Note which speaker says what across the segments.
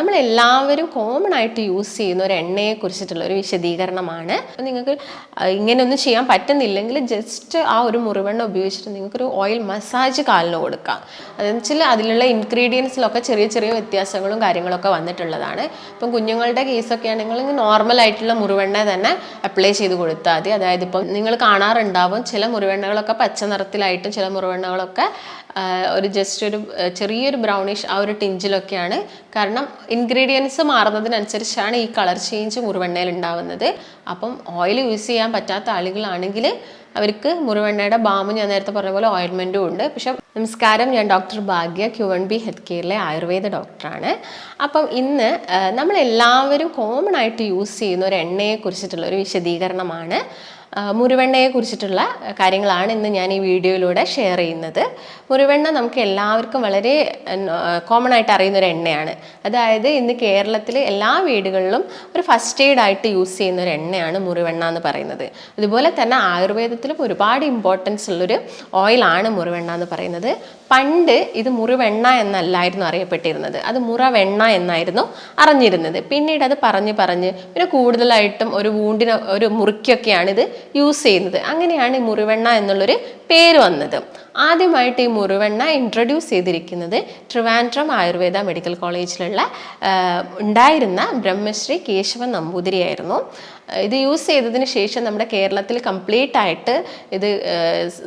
Speaker 1: നമ്മൾ എല്ലാവരും കോമൺ ആയിട്ട് യൂസ് ചെയ്യുന്ന ഒരു എണ്ണയെ കുറിച്ചിട്ടുള്ള ഒരു വിശദീകരണമാണ്. നിങ്ങൾക്ക് ഇങ്ങനെയൊന്നും ചെയ്യാൻ പറ്റുന്നില്ലെങ്കിൽ ജസ്റ്റ് ആ ഒരു മുറിവെണ്ണ ഉപയോഗിച്ചിട്ട് നിങ്ങൾക്കൊരു ഓയിൽ മസാജ് കാലിന് കൊടുക്കാം. അതെന്ന് വെച്ചാൽ അതിലുള്ള ഇൻഗ്രീഡിയൻസിലൊക്കെ ചെറിയ ചെറിയ വ്യത്യാസങ്ങളും കാര്യങ്ങളൊക്കെ വന്നിട്ടുള്ളതാണ്. ഇപ്പം കുഞ്ഞുങ്ങളുടെ കേസൊക്കെ ആണെങ്കിൽ നോർമൽ ആയിട്ടുള്ള മുറിവെണ്ണ തന്നെ അപ്ലൈ ചെയ്ത് കൊടുത്താൽ മതി. അതായത് ഇപ്പം നിങ്ങൾ കാണാറുണ്ടാവും ചില മുറിവെണ്ണകളൊക്കെ പച്ച നിറത്തിലായിട്ടും ചില മുറിവെണ്ണകളൊക്കെ ഒരു ജസ്റ്റ് ഒരു ചെറിയൊരു ബ്രൗണിഷ് ആ ഒരു ടിഞ്ചിലൊക്കെയാണ് കാരണം ഇൻഗ്രീഡിയൻസ് മാറുന്നതിനനുസരിച്ചാണ് ഈ കളർ ചേഞ്ച് മുറിവെണ്ണയിൽ ഉണ്ടാവുന്നത് അപ്പം ഓയിൽ യൂസ് ചെയ്യാൻ പറ്റാത്ത ആളുകളാണെങ്കിൽ അവർക്ക് മുറിവെണ്ണയുടെ ബാമും ഞാൻ നേരത്തെ പറഞ്ഞ പോലെ ഓയിൽമെന്റും ഉണ്ട്. പക്ഷേ നമസ്കാരം ഞാൻ doctor Bhagya Q N B health കെയറിലെ Ayurveda ഡോക്ടറാണ് അപ്പം ഇന്ന് നമ്മളെല്ലാവരും കോമൺ ആയിട്ട് യൂസ് ചെയ്യുന്ന ഒരു എണ്ണയെ കുറിച്ചിട്ടുള്ള ഒരു വിശദീകരണമാണ്. മുറിവെണ്ണയെ കുറിച്ചിട്ടുള്ള കാര്യങ്ങളാണ് ഇന്ന് ഞാൻ ഈ വീഡിയോയിലൂടെ ഷെയർ ചെയ്യുന്നത്. മുറിവെണ്ണ നമുക്ക് എല്ലാവർക്കും വളരെ കോമൺ ആയിട്ട് അറിയുന്ന ഒരു എണ്ണയാണ്. അതായത് ഇന്ന് കേരളത്തിൽ എല്ലാ വീടുകളിലും ഒരു ഫസ്റ്റ് എയ്ഡ് ആയിട്ട് യൂസ് ചെയ്യുന്ന ഒരു എണ്ണയാണ് മുറിവെണ്ണ എന്ന് പറയുന്നത്. അതുപോലെ തന്നെ ആയുർവേദത്തിലും ഒരുപാട് ഇമ്പോർട്ടൻസ് ഉള്ളൊരു ഓയിലാണ് മുറിവെണ്ണ എന്ന് പറയുന്നത്. പണ്ട് ഇത് മുറിവെണ്ണ എന്നല്ലായിരുന്നു അറിയപ്പെട്ടിരുന്നത്. അത് മുറവെണ്ണ എന്നായിരുന്നു അറിഞ്ഞിരുന്നത്. പിന്നീട് അത് പറഞ്ഞ് പറഞ്ഞ് പിന്നെ കൂടുതലായിട്ടും ഒരു വൂണ്ടിന് ഒരു മുറിക്കൊക്കെയാണ് ഇത് യൂസ് ചെയ്യുന്നത്. അങ്ങനെയാണ് ഈ മുറിവെണ്ണ എന്നുള്ളൊരു പേര് വന്നത്. ആദ്യമായിട്ട് ഈ മുറിവെണ്ണ ഇൻട്രൊഡ്യൂസ് ചെയ്തിരിക്കുന്നത് ട്രിവാൻഡ്രം ആയുർവേദ മെഡിക്കൽ കോളേജിലുള്ള ഉണ്ടായിരുന്ന ബ്രഹ്മശ്രീ കേശവൻ നമ്പൂതിരിയായിരുന്നു. ഇത് യൂസ് ചെയ്തതിന് ശേഷം നമ്മുടെ കേരളത്തിൽ കംപ്ലീറ്റ് ആയിട്ട് ഇത്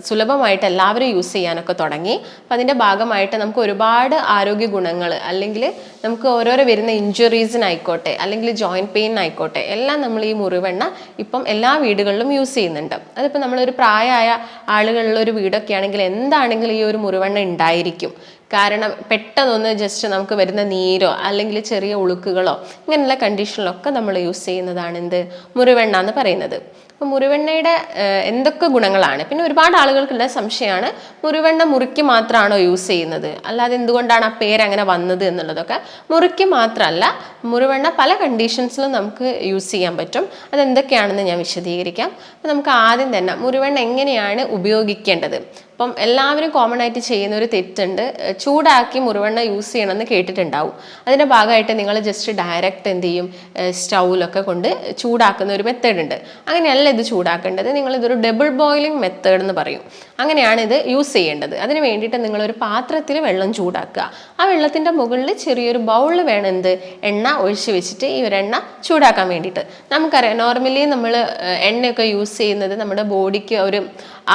Speaker 1: സുലഭമായിട്ട് എല്ലാവരും യൂസ് ചെയ്യാനൊക്കെ തുടങ്ങി. അപ്പം അതിന്റെ ഭാഗമായിട്ട് നമുക്ക് ഒരുപാട് ആരോഗ്യ ഗുണങ്ങൾ അല്ലെങ്കിൽ നമുക്ക് ഓരോരോ വരുന്ന ഇഞ്ചുറീസിനായിക്കോട്ടെ അല്ലെങ്കിൽ ജോയിന്റ് പെയിനായിക്കോട്ടെ എല്ലാം നമ്മൾ ഈ മുറിവെണ്ണ ഇപ്പം എല്ലാ വീടുകളിലും യൂസ് ചെയ്യുന്നുണ്ട്. അതിപ്പോൾ നമ്മളൊരു പ്രായമായ ആളുകളുള്ള ഒരു വീടൊക്കെ ആണെങ്കിൽ എന്താണെങ്കിലും ഈ ഒരു മുറിവെണ്ണ ഉണ്ടായിരിക്കും. കാരണം പെട്ടെന്നൊന്ന് ജസ്റ്റ് നമുക്ക് വരുന്ന നീരോ അല്ലെങ്കിൽ ചെറിയ ഉളുക്കുകളോ ഇങ്ങനെയുള്ള കണ്ടീഷനിലൊക്കെ നമ്മൾ യൂസ് ചെയ്യുന്നതാണ് എന്ത്? മുറിവെണ്ണ എന്ന് പറയുന്നത്. അപ്പോൾ മുറിവെണ്ണയുടെ എന്തൊക്കെ ഗുണങ്ങളാണ്? പിന്നെ ഒരുപാട് ആളുകൾക്കുള്ള സംശയമാണ് മുറിവെണ്ണ മുറിക്ക് മാത്രമാണോ യൂസ് ചെയ്യുന്നത്? അല്ലാതെ എന്തുകൊണ്ടാണ് ആ പേര് അങ്ങനെ വന്നത് എന്നുള്ളതൊക്കെ? മുറിക്ക് മാത്രമല്ല മുറിവെണ്ണ പല കണ്ടീഷൻസിലും നമുക്ക് യൂസ് ചെയ്യാൻ പറ്റും. അതെന്തൊക്കെയാണെന്ന് ഞാൻ വിശദീകരിക്കാം. അപ്പോൾ നമുക്ക് ആദ്യം തന്നെ മുറിവെണ്ണ എങ്ങനെയാണ് ഉപയോഗിക്കേണ്ടത്? അപ്പം എല്ലാവരും കോമൺ ആയിട്ട് ചെയ്യുന്ന ഒരു തെറ്റുണ്ട് ചൂടാക്കി മുറിവെണ്ണ യൂസ് ചെയ്യണമെന്ന് കേട്ടിട്ടുണ്ടാവും. അതിന്റെ ഭാഗമായിട്ട് നിങ്ങൾ ജസ്റ്റ് ഡയറക്റ്റ് എന്ത് ചെയ്യും? സ്റ്റൗവിലൊക്കെ കൊണ്ട് ചൂടാക്കുന്ന ഒരു മെത്തേഡ് ഉണ്ട്. അങ്ങനെയല്ല ഇത് ചൂടാക്കേണ്ടത്. നിങ്ങൾ ഇതൊരു ഡബിൾ ബോയിലിംഗ് മെത്തേഡ് എന്ന് പറയും. അങ്ങനെയാണ് ഇത് യൂസ് ചെയ്യേണ്ടത്. അതിന് വേണ്ടിയിട്ട് നിങ്ങളൊരു പാത്രത്തിൽ വെള്ളം ചൂടാക്കുക. ആ വെള്ളത്തിന്റെ മുകളിൽ ചെറിയൊരു ബൗളിൽ വേണം എണ്ണ ഒഴിച്ച് വെച്ചിട്ട് ഈ ഒരു എണ്ണ ചൂടാക്കാൻ വേണ്ടിയിട്ട്. നമുക്കറിയാം നോർമലി നമ്മൾ എണ്ണയൊക്കെ യൂസ് ചെയ്യുന്നത് നമ്മുടെ ബോഡിക്ക് ഒരു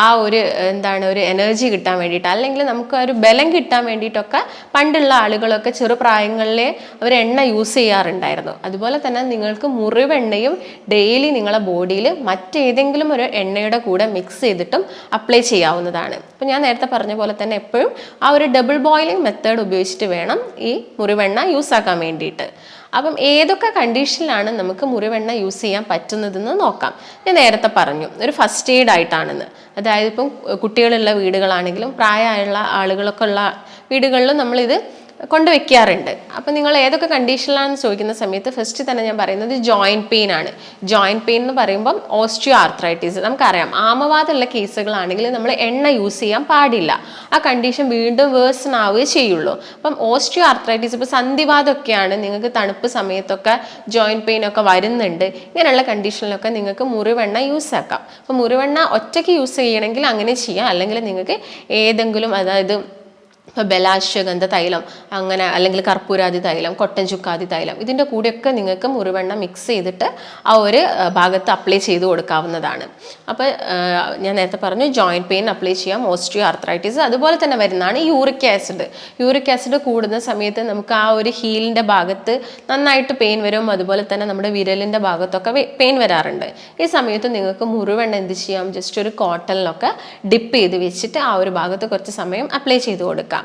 Speaker 1: ആ ഒരു എന്താണ് ഒരു എനർജി കിട്ടാൻ വേണ്ടിയിട്ട് അല്ലെങ്കിൽ നമുക്ക് ആ ഒരു ബലം കിട്ടാൻ വേണ്ടിയിട്ടൊക്കെ പണ്ടുള്ള ആളുകളൊക്കെ ചെറുപ്രായങ്ങളിലെ അവർ എണ്ണ യൂസ് ചെയ്യാറുണ്ടായിരുന്നു. അതുപോലെ തന്നെ നിങ്ങൾക്ക് മുറിവെണ്ണയും ഡെയിലി നിങ്ങളെ ബോഡിയിൽ മറ്റേതെങ്കിലും ഒരു എണ്ണയുടെ കൂടെ മിക്സ് ചെയ്തിട്ടും അപ്ലൈ ചെയ്യാവുന്നതാണ്. അപ്പോൾ ഞാൻ നേരത്തെ പറഞ്ഞ പോലെ തന്നെ എപ്പോഴും ആ ഒരു ഡബിൾ ബോയിലിംഗ് മെത്തേഡ് ഉപയോഗിച്ചിട്ട് വേണം ഈ മുറിവെണ്ണ യൂസ് ആക്കാൻ വേണ്ടിയിട്ട്. അപ്പം ഏതൊക്കെ കണ്ടീഷനിലാണ് നമുക്ക് മുറിവെണ്ണ യൂസ് ചെയ്യാൻ പറ്റുന്നതെന്ന് നോക്കാം. ഞാൻ നേരത്തെ പറഞ്ഞു ഒരു ഫസ്റ്റ് എയ്ഡ് ആയിട്ടാണെന്ന്. അതായത് ഇപ്പം കുട്ടികളുള്ള വീടുകളാണെങ്കിലും പ്രായമായുള്ള ആളുകളൊക്കെ ഉള്ള വീടുകളിലും നമ്മളിത് കൊണ്ടുവയ്ക്കാറുണ്ട്. അപ്പം നിങ്ങൾ ഏതൊക്കെ കണ്ടീഷനിലാണെന്ന് ചോദിക്കുന്ന സമയത്ത് ഫസ്റ്റ് തന്നെ ഞാൻ പറയുന്നത് ജോയിന്റ് പെയിൻ ആണ്. ജോയിന്റ് പെയിൻ എന്ന് പറയുമ്പം ഓസ്റ്റിയോ ആർത്രൈറ്റിസ് നമുക്കറിയാം ആമവാദമുള്ള കേസുകളാണെങ്കിൽ നമ്മൾ എണ്ണ യൂസ് ചെയ്യാൻ പാടില്ല. ആ കണ്ടീഷൻ വീണ്ടും വേഴ്സൺ ആവുകയേ ചെയ്യുള്ളൂ. അപ്പം ഓസ്റ്റിയോ ആർത്രൈറ്റിസ് ഇപ്പോൾ സന്ധിവാദമൊക്കെയാണ്. നിങ്ങൾക്ക് തണുപ്പ് സമയത്തൊക്കെ ജോയിന്റ് പെയിൻ ഒക്കെ വരുന്നുണ്ട്. ഇങ്ങനെയുള്ള കണ്ടീഷനിലൊക്കെ നിങ്ങൾക്ക് മുറിവെണ്ണ യൂസ് ആക്കാം. അപ്പം മുറിവെണ്ണ ഒറ്റയ്ക്ക് യൂസ് ചെയ്യണമെങ്കിൽ അങ്ങനെ ചെയ്യാം. അല്ലെങ്കിൽ നിങ്ങൾക്ക് ഏതെങ്കിലും അതായത് ഇപ്പോൾ ബലാശ്വഗന്ധ തൈലം അങ്ങനെ അല്ലെങ്കിൽ കർപ്പൂരാതി തൈലം കൊട്ടൻ ചുക്കാതി തൈലം ഇതിന്റെ കൂടെയൊക്കെ നിങ്ങൾക്ക് മുറിവെണ്ണ മിക്സ് ചെയ്തിട്ട് ആ ഒരു ഭാഗത്ത് അപ്ലൈ ചെയ്ത് കൊടുക്കാവുന്നതാണ്. അപ്പോൾ ഞാൻ നേരത്തെ പറഞ്ഞു ജോയിന്റ് പെയിൻ അപ്ലൈ ചെയ്യാം ഓസ്റ്റിയോ ആർത്രൈറ്റിസ് അതുപോലെ തന്നെ വരുന്നതാണ് യൂറിക് ആസിഡ്. യൂറിക് ആസിഡ് കൂടുന്ന സമയത്ത് നമുക്ക് ആ ഒരു ഹീലിന്റെ ഭാഗത്ത് നന്നായിട്ട് പെയിൻ വരും അതുപോലെ തന്നെ നമ്മുടെ വിരലിന്റെ ഭാഗത്തൊക്കെ പെയിൻ വരാറുണ്ട്. ഈ സമയത്ത് നിങ്ങൾക്ക് മുറിവെണ്ണ എന്ത് ചെയ്യാം? ജസ്റ്റ് ഒരു കോട്ടണിലൊക്കെ ഡിപ്പ് ചെയ്ത് വെച്ചിട്ട് ആ ഒരു ഭാഗത്ത് കുറച്ച് സമയം അപ്ലൈ ചെയ്ത് കൊടുക്കാം.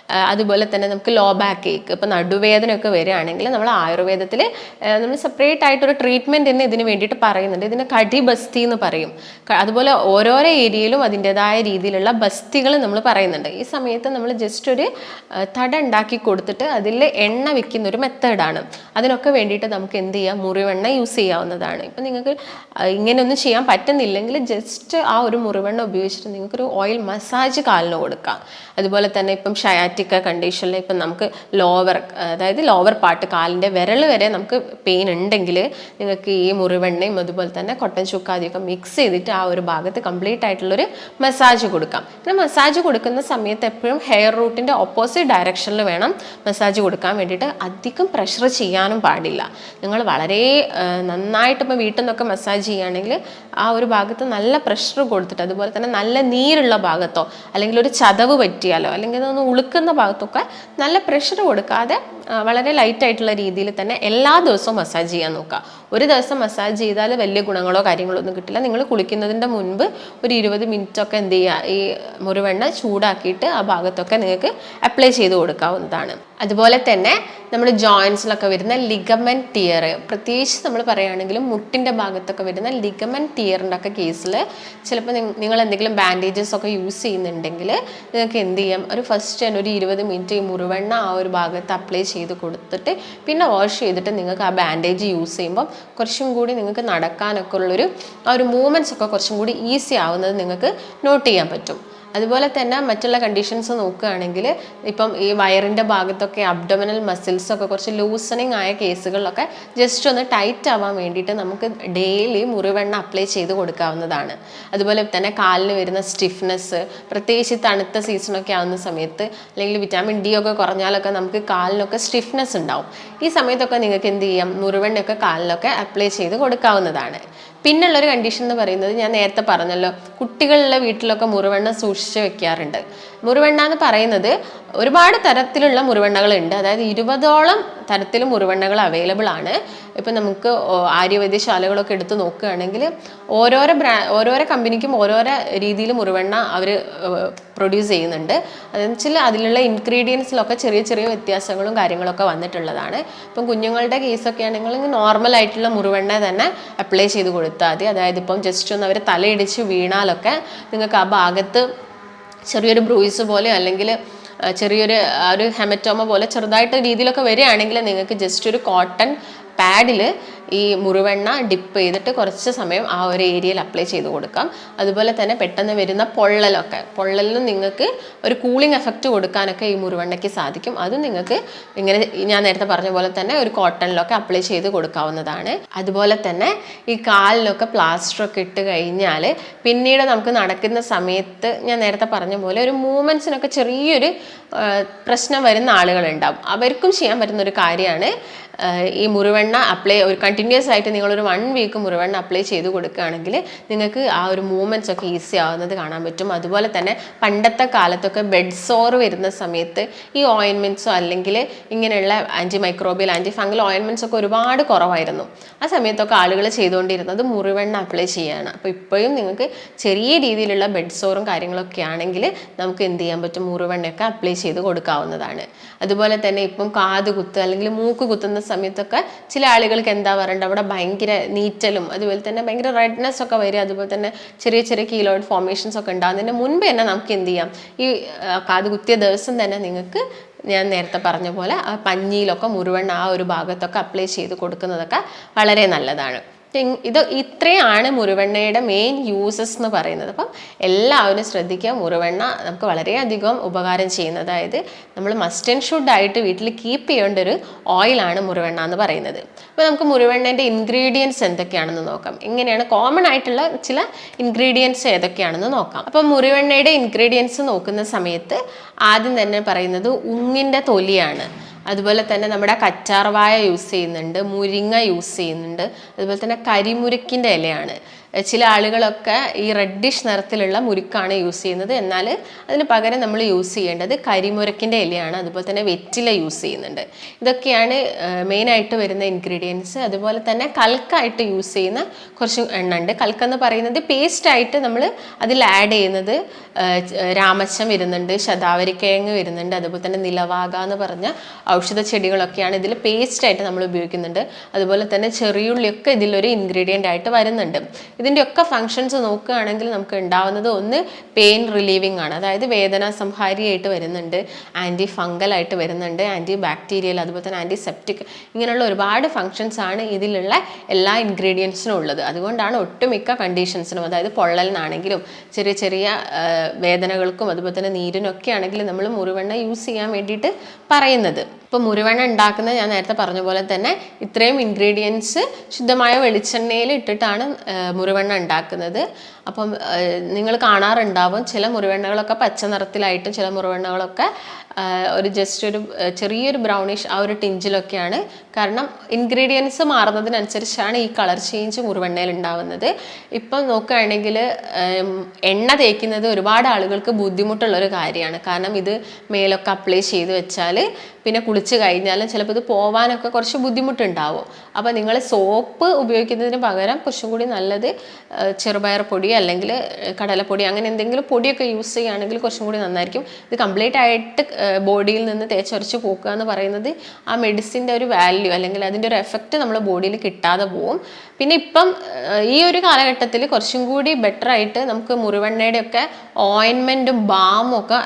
Speaker 1: അതുപോലെ തന്നെ നമുക്ക് ലോ ബാക്ക് ഏക്ക് ഇപ്പോൾ നടുവേദനയൊക്കെ വരികയാണെങ്കിൽ നമ്മൾ ആയുർവേദത്തിൽ നമ്മൾ സെപ്പറേറ്റ് ആയിട്ടൊരു ട്രീറ്റ്മെന്റ് തന്നെ ഇതിന് വേണ്ടിയിട്ട് പറയുന്നുണ്ട്. ഇതിന് കടിബസ്തി എന്ന് പറയും. അതുപോലെ ഓരോരോ ഏരിയയിലും അതിന്റെതായ രീതിയിലുള്ള ബസ്തികൾ നമ്മൾ പറയുന്നുണ്ട്. ഈ സമയത്ത് നമ്മൾ ജസ്റ്റ് ഒരു തട ഉണ്ടാക്കി കൊടുത്തിട്ട് അതിൽ എണ്ണ വെക്കുന്ന ഒരു മെത്തേഡാണ്. അതിനൊക്കെ വേണ്ടിയിട്ട് നമുക്ക് എന്ത് ചെയ്യാം? മുറിവെണ്ണ യൂസ് ചെയ്യാവുന്നതാണ്. ഇപ്പം നിങ്ങൾക്ക് ഇങ്ങനെയൊന്നും ചെയ്യാൻ പറ്റുന്നില്ലെങ്കിൽ ജസ്റ്റ് ആ ഒരു മുറിവെണ്ണ ഉപയോഗിച്ചിട്ട് നിങ്ങൾക്കൊരു ഓയിൽ മസാജ് കാലിന് കൊടുക്കാം. അതുപോലെ തന്നെ ഇപ്പം ഷയാറ്റിക് സയാറ്റിക്ക കണ്ടീഷനിൽ ഇപ്പം നമുക്ക് ലോവർ അതായത് ലോവർ പാർട്ട് കാലിന്റെ വിരൽ വരെ നമുക്ക് പെയിൻ ഉണ്ടെങ്കിൽ നിങ്ങൾക്ക് ഈ മുറിവെണ്ണയും അതുപോലെ തന്നെ കൊട്ടൻ ചുക്കാതിയൊക്കെ മിക്സ് ചെയ്തിട്ട് ആ ഒരു ഭാഗത്ത് കംപ്ലീറ്റ് ആയിട്ടുള്ളൊരു മസാജ് കൊടുക്കാം. പിന്നെ മസാജ് കൊടുക്കുന്ന സമയത്ത് എപ്പോഴും ഹെയർ റൂട്ടിന്റെ ഓപ്പോസിറ്റ് ഡയറക്ഷനിൽ വേണം മസാജ് കൊടുക്കാൻ വേണ്ടിയിട്ട്. അധികം പ്രഷർ ചെയ്യാനും പാടില്ല. നിങ്ങൾ വളരെ നന്നായിട്ട് ഇപ്പോൾ വീട്ടിൽ നിന്നൊക്കെ മസാജ് ചെയ്യുകയാണെങ്കിൽ ആ ഒരു ഭാഗത്ത് നല്ല പ്രഷർ കൊടുത്തിട്ട് അതുപോലെ തന്നെ നല്ല നീരുള്ള ഭാഗത്തോ അല്ലെങ്കിൽ ഒരു ചതവ് പറ്റിയാലോ അല്ലെങ്കിൽ അതൊന്ന് ഉളുക്കുന്ന ഭാഗത്തൊക്കെ നല്ല പ്രഷർ കൊടുക്കാതെ വളരെ ലൈറ്റ് ആയിട്ടുള്ള രീതിയിൽ തന്നെ എല്ലാ ദിവസവും മസാജ് ചെയ്യാൻ നോക്കുക. ഒരു ദിവസം മസാജ് ചെയ്താൽ വലിയ ഗുണങ്ങളോ കാര്യങ്ങളോ ഒന്നും കിട്ടില്ല. നിങ്ങൾ കുളിക്കുന്നതിന്റെ മുൻപ് ഒരു ഇരുപത് മിനിറ്റ് ഒക്കെ എന്ത് ചെയ്യുക? ഈ മുറിവെണ്ണ ചൂടാക്കിയിട്ട് ആ ഭാഗത്തൊക്കെ നിങ്ങൾക്ക് അപ്ലൈ ചെയ്ത് കൊടുക്കാവുന്നതാണ്. അതുപോലെ തന്നെ നമ്മുടെ ജോയിൻസിലൊക്കെ വരുന്ന ലിഗമെന്റ് ടിയർ പ്രത്യേകിച്ച് നമ്മൾ പറയുകയാണെങ്കിലും മുട്ടിന്റെ ഭാഗത്തൊക്കെ വരുന്ന ലിഗമെന്റ് ടിയറിന്റെ ഒക്കെ കേസിൽ ചിലപ്പോൾ നിങ്ങൾ എന്തെങ്കിലും ബാൻഡേജസ് ഒക്കെ യൂസ് ചെയ്യുന്നുണ്ടെങ്കിൽ നിങ്ങൾക്ക് എന്ത് ചെയ്യാം? ഒരു ഫസ്റ്റ് ഒരു ഇരുപത് മിനിറ്റ് ഈ മുറിവെണ്ണ ആ ഒരു ഭാഗത്ത് അപ്ലൈ ചെയ്ത് കൊടുത്തിട്ട് പിന്നെ വാഷ് ചെയ്തിട്ട് നിങ്ങൾക്ക് ആ ബാൻഡേജ് യൂസ് ചെയ്യുമ്പം കുറച്ചും കൂടി നിങ്ങൾക്ക് നടക്കാനൊക്കെ ഉള്ളൊരു ആ ഒരു മൂവ്മെന്റ്സ് ഒക്കെ കുറച്ചും കൂടി ഈസി ആവുന്നത് നിങ്ങൾക്ക് നോട്ട് ചെയ്യാൻ പറ്റും. അതുപോലെ തന്നെ മറ്റുള്ള കണ്ടീഷൻസ് നോക്കുകയാണെങ്കിൽ ഇപ്പം ഈ വയറിന്റെ ഭാഗത്തൊക്കെ അബ്ഡമിനൽ മസിൽസൊക്കെ കുറച്ച് ലൂസണിങ് ആയ കേസുകളിലൊക്കെ ജസ്റ്റ് ഒന്ന് ടൈറ്റ് ആവാൻ വേണ്ടിയിട്ട് നമുക്ക് ഡെയിലി മുറിവെണ്ണ അപ്ലൈ ചെയ്ത് കൊടുക്കാവുന്നതാണ്. അതുപോലെ തന്നെ കാലിന് വരുന്ന സ്റ്റിഫ്നെസ് പ്രത്യേകിച്ച് തണുത്ത സീസണൊക്കെ ആവുന്ന സമയത്ത് അല്ലെങ്കിൽ വിറ്റാമിൻ ഡി ഒക്കെ കുറഞ്ഞാലൊക്കെ നമുക്ക് കാലിനൊക്കെ സ്റ്റിഫ്നെസ് ഉണ്ടാവും. ഈ സമയത്തൊക്കെ നിങ്ങൾക്ക് എന്ത് ചെയ്യാം? മുറിവെണ്ണയൊക്കെ കാലിലൊക്കെ അപ്ലൈ ചെയ്ത് കൊടുക്കാവുന്നതാണ്. പിന്നുള്ളൊരു കണ്ടീഷൻ എന്ന് പറയുന്നത് ഞാൻ നേരത്തെ പറഞ്ഞല്ലോ കുട്ടികളുടെ വീട്ടിലൊക്കെ മുറിവെണ്ണ സൂക്ഷിച്ച് വെക്കാറുണ്ട്. മുറിവെണ്ണ എന്ന് പറയുന്നത് ഒരുപാട് തരത്തിലുള്ള മുറിവെണ്ണകളുണ്ട്. അതായത് ഇരുപതോളം തരത്തിൽ മുറിവെണ്ണകൾ അവൈലബിൾ ആണ്. ഇപ്പം നമുക്ക് ആര്യവൈദ്യശാലകളൊക്കെ എടുത്ത് നോക്കുകയാണെങ്കിൽ ഓരോരോ ബ്രാ ഓരോരോ കമ്പനിക്കും ഓരോരോ രീതിയിൽ മുറിവെണ്ണ അവർ പ്രൊഡ്യൂസ് ചെയ്യുന്നുണ്ട്. അതെന്ന് വെച്ചാൽ അതിലുള്ള ഇൻഗ്രീഡിയൻസിലൊക്കെ ചെറിയ ചെറിയ വ്യത്യാസങ്ങളും കാര്യങ്ങളൊക്കെ വന്നിട്ടുള്ളതാണ്. ഇപ്പം കുഞ്ഞുങ്ങളുടെ കേസൊക്കെ ആണെങ്കിൽ നോർമൽ ആയിട്ടുള്ള മുറിവെണ്ണ തന്നെ അപ്ലൈ ചെയ്ത് കൊടുത്താൽ മതി. അതായത് ഇപ്പം ജസ്റ്റ് ഒന്ന് അവർ തലയിടിച്ച് വീണാലൊക്കെ നിങ്ങൾക്ക് ആ ഭാഗത്ത് ചെറിയൊരു ബ്രൂയിസ് പോലെ അല്ലെങ്കിൽ ചെറിയൊരു ആ, ഒരു ഹെമറ്റോമ പോലെ ചെറുതായിട്ട് രീതിയിലൊക്കെ വരികയാണെങ്കിൽ നിങ്ങൾക്ക് ജസ്റ്റ് ഒരു കോട്ടൺ പാഡിൽ ഈ മുറിവെണ്ണ ഡിപ്പ് ചെയ്തിട്ട് കുറച്ച് സമയം ആ ഒരു ഏരിയയിൽ അപ്ലൈ ചെയ്ത് കൊടുക്കാം. അതുപോലെ തന്നെ പെട്ടെന്ന് വരുന്ന പൊള്ളലൊക്കെ. പൊള്ളലിനും നിങ്ങൾക്ക് ഒരു കൂളിംഗ് എഫക്റ്റ് കൊടുക്കാനൊക്കെ ഈ മുറിവെണ്ണയ്ക്ക് സാധിക്കും. അതും നിങ്ങൾക്ക് ഇങ്ങനെ ഞാൻ നേരത്തെ പറഞ്ഞ പോലെ തന്നെ ഒരു കോട്ടണിലൊക്കെ അപ്ലൈ ചെയ്ത് കൊടുക്കാവുന്നതാണ്. അതുപോലെ തന്നെ ഈ കാലിലൊക്കെ പ്ലാസ്റ്റർ ഒക്കെ ഇട്ട് കഴിഞ്ഞാൽ പിന്നീട് നമുക്ക് നടക്കുന്ന സമയത്ത് ഞാൻ നേരത്തെ പറഞ്ഞ പോലെ ഒരു മൂവ്മെൻസിനൊക്കെ ചെറിയൊരു പ്രശ്നം വരുന്ന ആളുകളുണ്ടാവും. അവർക്കും ചെയ്യാൻ പറ്റുന്ന ഒരു കാര്യമാണ് ഈ മുറിവെണ്ണ അപ്ലൈ ഒരു കണ്ടിന്യൂസ് ആയിട്ട് നിങ്ങളൊരു വൺ വീക്ക് മുറിവെണ്ണ അപ്ലൈ ചെയ്ത് കൊടുക്കുകയാണെങ്കിൽ നിങ്ങൾക്ക് ആ ഒരു മൂവ്മെന്റ്സ് ഒക്കെ ഈസി ആവുന്നത് കാണാൻ പറ്റും. അതുപോലെ തന്നെ പണ്ടത്തെ കാലത്തൊക്കെ ബെഡ് സോർ വരുന്ന സമയത്ത് ഈ ഓയിൻമെന്റ്സോ അല്ലെങ്കിൽ ഇങ്ങനെയുള്ള ആന്റി മൈക്രോബിയൽ ആന്റി ഫംഗൽ ഓയിൻമെന്റ്സ് ഒക്കെ ഒരുപാട് കുറവായിരുന്നു. ആ സമയത്തൊക്കെ ആളുകൾ ചെയ്തുകൊണ്ടിരുന്നത് മുറിവെണ്ണ അപ്ലൈ ചെയ്യാണ്. അപ്പോൾ ഇപ്പോഴും നിങ്ങൾക്ക് ചെറിയ രീതിയിലുള്ള ബെഡ് സോറും കാര്യങ്ങളൊക്കെ ആണെങ്കിൽ നമുക്ക് എന്ത് ചെയ്യാൻ പറ്റും? മുറിവെണ്ണയൊക്കെ അപ്ലൈ ചെയ്ത് കൊടുക്കാവുന്നതാണ്. അതുപോലെ തന്നെ ഇപ്പം കാത് കുത്ത് അല്ലെങ്കിൽ മൂക്ക് കുത്തുന്ന സമയത്തൊക്കെ ചില ആളുകൾക്ക് എന്താ പറയണ്ട അവിടെ ഭയങ്കര നീറ്റലും അതുപോലെ തന്നെ ഭയങ്കര റെഡ്നെസ് ഒക്കെ വരിക അതുപോലെ തന്നെ ചെറിയ ചെറിയ കീലോയിഡ് ഫോർമേഷൻസ് ഒക്കെ ഉണ്ടാകുന്നതിന് മുൻപ് തന്നെ നമുക്ക് എന്ത് ചെയ്യാം? ഈ കാത് കുത്തിയ ദിവസം തന്നെ നിങ്ങൾക്ക് ഞാൻ നേരത്തെ പറഞ്ഞ പോലെ ആ പഞ്ഞിയിലൊക്കെ മുറിവെണ്ണ ആ ഒരു ഭാഗത്തൊക്കെ അപ്ലൈ ചെയ്ത് കൊടുക്കുന്നതൊക്കെ വളരെ നല്ലതാണ്. ഇത് ഇത്രയാണ് മുറിവെണ്ണയുടെ മെയിൻ യൂസസ് എന്ന് പറയുന്നത്. അപ്പം എല്ലാവരും ശ്രദ്ധിക്കുക മുറിവെണ്ണ നമുക്ക് വളരെയധികം ഉപകാരം ചെയ്യുന്നത്. അതായത് നമ്മൾ മസ്റ്റ് ആൻഡ് ഷുഡ് ആയിട്ട് വീട്ടിൽ കീപ്പ് ചെയ്യേണ്ട ഒരു ഓയിലാണ് മുറിവെണ്ണ എന്ന് പറയുന്നത്. അപ്പോൾ നമുക്ക് മുറിവെണ്ണേന്റെ ഇൻഗ്രീഡിയൻസ് എന്തൊക്കെയാണെന്ന് നോക്കാം. ഇങ്ങനെയാണ് കോമൺ ആയിട്ടുള്ള ചില ഇൻഗ്രീഡിയൻസ് ഏതൊക്കെയാണെന്ന് നോക്കാം. അപ്പം മുറിവെണ്ണയുടെ ഇൻഗ്രീഡിയൻസ് നോക്കുന്ന സമയത്ത് ആദ്യം തന്നെ പറയുന്നത് ഉങ്ങിന്റെ തൊലിയാണ്. അതുപോലെ തന്നെ നമ്മുടെ കറ്റാർവായ യൂസ് ചെയ്യുന്നുണ്ട് മുരിങ്ങ യൂസ് ചെയ്യുന്നുണ്ട് അതുപോലെ തന്നെ കരിമുരുക്കിന്റെ ഇലയാണ്. ചില ആളുകളൊക്കെ ഈ റെഡിഷ് നിറത്തിലുള്ള മുരുക്കാണ് യൂസ് ചെയ്യുന്നത്. എന്നാൽ അതിന് പകരം നമ്മൾ യൂസ് ചെയ്യേണ്ടത് കരിമുരക്കിന്റെ ഇലയാണ്. അതുപോലെ തന്നെ വെറ്റില യൂസ് ചെയ്യുന്നുണ്ട്. ഇതൊക്കെയാണ് മെയിനായിട്ട് വരുന്ന ഇൻഗ്രീഡിയൻസ് അതുപോലെ തന്നെ കൽക്കായിട്ട് യൂസ് ചെയ്യുന്ന കുറച്ച് എണ്ണ ഉണ്ട് കൽക്കെന്ന് പറയുന്നത് പേസ്റ്റായിട്ട് നമ്മൾ അതിൽ ആഡ് ചെയ്യുന്നത് രാമച്ചം വരുന്നുണ്ട് ശതാവരിക്കിഴങ്ങ് വരുന്നുണ്ട് അതുപോലെ തന്നെ നിലവാക എന്ന് പറഞ്ഞ ഔഷധ ചെടികളൊക്കെയാണ് ഇതിൽ പേസ്റ്റായിട്ട് നമ്മൾ ഉപയോഗിക്കുന്നുണ്ട്. അതുപോലെ തന്നെ ചെറിയുള്ളിയൊക്കെ ഇതിലൊരു ഇൻഗ്രീഡിയന്റ് ആയിട്ട് വരുന്നുണ്ട്. ഇതിന്റെയൊക്കെ ഫങ്ഷൻസ് നോക്കുകയാണെങ്കിൽ നമുക്ക് ഉണ്ടാവുന്നത് ഒന്ന് പെയിൻ റിലീവിങ് ആണ്. അതായത് വേദന സംഹാരിയായിട്ട് വരുന്നുണ്ട് ആന്റി ഫംഗലായിട്ട് വരുന്നുണ്ട് ആന്റി ബാക്ടീരിയൽ അതുപോലെ തന്നെ ആന്റി സെപ്റ്റിക് ഇങ്ങനെയുള്ള ഒരുപാട് ഫങ്ഷൻസ് ആണ് ഇതിലുള്ള എല്ലാ ഇൻഗ്രീഡിയൻസിനും ഉള്ളത്. അതുകൊണ്ടാണ് ഒട്ടുമിക്ക കണ്ടീഷൻസിനും അതായത് പൊള്ളലിനാണെങ്കിലും ചെറിയ ചെറിയ വേദനകൾക്കും അതുപോലെ തന്നെ നീരിനൊക്കെ ആണെങ്കിലും നമ്മൾ മുറിവെണ്ണ യൂസ് ചെയ്യാൻ വേണ്ടിയിട്ട് പറയുന്നത്. ഇപ്പോൾ മുറിവെണ്ണ ഉണ്ടാക്കുന്നത് ഞാൻ നേരത്തെ പറഞ്ഞ പോലെ തന്നെ ഇത്രയും ഇൻഗ്രീഡിയൻസ് ശുദ്ധമായ വെളിച്ചെണ്ണയിൽ ഇട്ടിട്ടാണ് മുറിവെണ്ണ ഉണ്ടാക്കുന്നത്. അപ്പം നിങ്ങൾ കാണാറുണ്ടാവും ചില മുറിവെണ്ണകളൊക്കെ പച്ച നിറത്തിലായിട്ടും ചില മുറിവെണ്ണകളൊക്കെ ഒരു ജസ്റ്റ് ഒരു ചെറിയൊരു ബ്രൗണിഷ് ആ ഒരു ടിഞ്ചിലൊക്കെയാണ് കാരണം ഇൻഗ്രീഡിയൻസ് മാറുന്നതിനനുസരിച്ചാണ് ഈ കളർ ചേഞ്ച് മുറിവെണ്ണയിൽ ഉണ്ടാവുന്നത് ഇപ്പം നോക്കുകയാണെങ്കിൽ എണ്ണ തേക്കുന്നത് ഒരുപാട് ആളുകൾക്ക് ബുദ്ധിമുട്ടുള്ളൊരു കാര്യമാണ്. കാരണം ഇത് മേലൊക്കെ അപ്ലൈ ചെയ്ത് വെച്ചാൽ പിന്നെ കുളിച്ച് കഴിഞ്ഞാലും ചിലപ്പോൾ ഇത് പോവാനൊക്കെ കുറച്ച് ബുദ്ധിമുട്ടുണ്ടാവും. അപ്പോൾ നിങ്ങൾ സോപ്പ് ഉപയോഗിക്കുന്നതിന് പകരം കുറച്ചും കൂടി നല്ലത് ചെറുപയർ പൊടി അല്ലെങ്കിൽ കടലപ്പൊടി അങ്ങനെ എന്തെങ്കിലും പൊടിയൊക്കെ യൂസ് ചെയ്യുകയാണെങ്കിൽ കുറച്ചും കൂടി നന്നായിരിക്കും. ഇത് കംപ്ലീറ്റ് ആയിട്ട് ബോഡിയിൽ നിന്ന് തേച്ചൊരച്ച് പോക്കുക എന്ന് പറയുന്നത് ആ മെഡിസിന്റെ ഒരു വാല്യൂ അല്ലെങ്കിൽ അതിന്റെ ഒരു എഫക്റ്റ് നമ്മുടെ ബോഡിയിൽ കിട്ടാതെ പോവും. പിന്നെ ഇപ്പം ഈ ഒരു കാലഘട്ടത്തിൽ കുറച്ചും കൂടി ബെറ്റർ ആയിട്ട് നമുക്ക് മുറിവെണ്ണയുടെ ഒക്കെ ഓയിൻമെന്റും ബാമും ഒക്കെ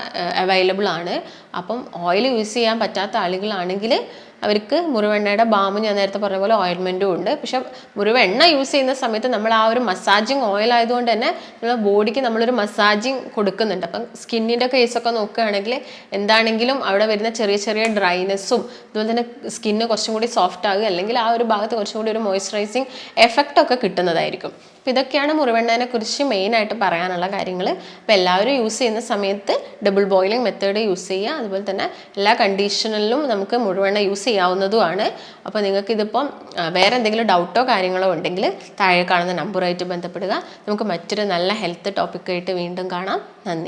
Speaker 1: അവൈലബിൾ ആണ്. അപ്പം ഓയിൽ യൂസ് ചെയ്യാൻ പറ്റാത്ത ആളുകളാണെങ്കിൽ അവർക്ക് മുറിവെണ്ണയുടെ ബാമും ഞാൻ നേരത്തെ പറഞ്ഞ പോലെ ഓയിൻമെന്റും ഉണ്ട്. പക്ഷെ മുറിവെണ്ണ യൂസ് ചെയ്യുന്ന സമയത്ത് നമ്മൾ ആ ഒരു മസാജിങ് ഓയിൽ ആയതുകൊണ്ട് തന്നെ നമ്മുടെ ബോഡിക്ക് നമ്മളൊരു മസാജിങ് കൊടുക്കുന്നുണ്ട്. അപ്പം സ്കിന്നിന്റെ കേസൊക്കെ നോക്കുകയാണെങ്കിൽ എന്താണെങ്കിലും അവിടെ വരുന്ന ചെറിയ ചെറിയ ഡ്രൈനെസ്സും അതുപോലെ തന്നെ സ്കിന്ന് കുറച്ചും കൂടി സോഫ്റ്റ് ആകുക അല്ലെങ്കിൽ ആ ഒരു ഭാഗത്ത് കുറച്ചും കൂടി ഒരു മോയ്സ്ചറൈസിങ് എഫക്റ്റ് ഒക്കെ കിട്ടുന്നതായിരിക്കും. അപ്പോൾ ഇതൊക്കെയാണ് മുറിവെണ്ണനെ കുറിച്ച് മെയിനായിട്ട് പറയാനുള്ള കാര്യങ്ങൾ അപ്പോൾ എല്ലാവരും യൂസ് ചെയ്യുന്ന സമയത്ത് ഡബിൾ ബോയിലിംഗ് മെത്തേഡ് യൂസ് ചെയ്യുക. അതുപോലെ തന്നെ എല്ലാ കണ്ടീഷനിലും നമുക്ക് മുഴുവെണ്ണ യൂസ് ചെയ്യാവുന്നതുമാണ്. അപ്പോൾ നിങ്ങൾക്ക് ഇതിപ്പം വേറെ എന്തെങ്കിലും ഡൗട്ടോ കാര്യങ്ങളോ ഉണ്ടെങ്കിൽ താഴെ കാണുന്ന നമ്പറുമായിട്ട് ബന്ധപ്പെടുക. നമുക്ക് മറ്റൊരു നല്ല ഹെൽത്ത് ടോപ്പിക്കായിട്ട് വീണ്ടും കാണാം. നന്ദി.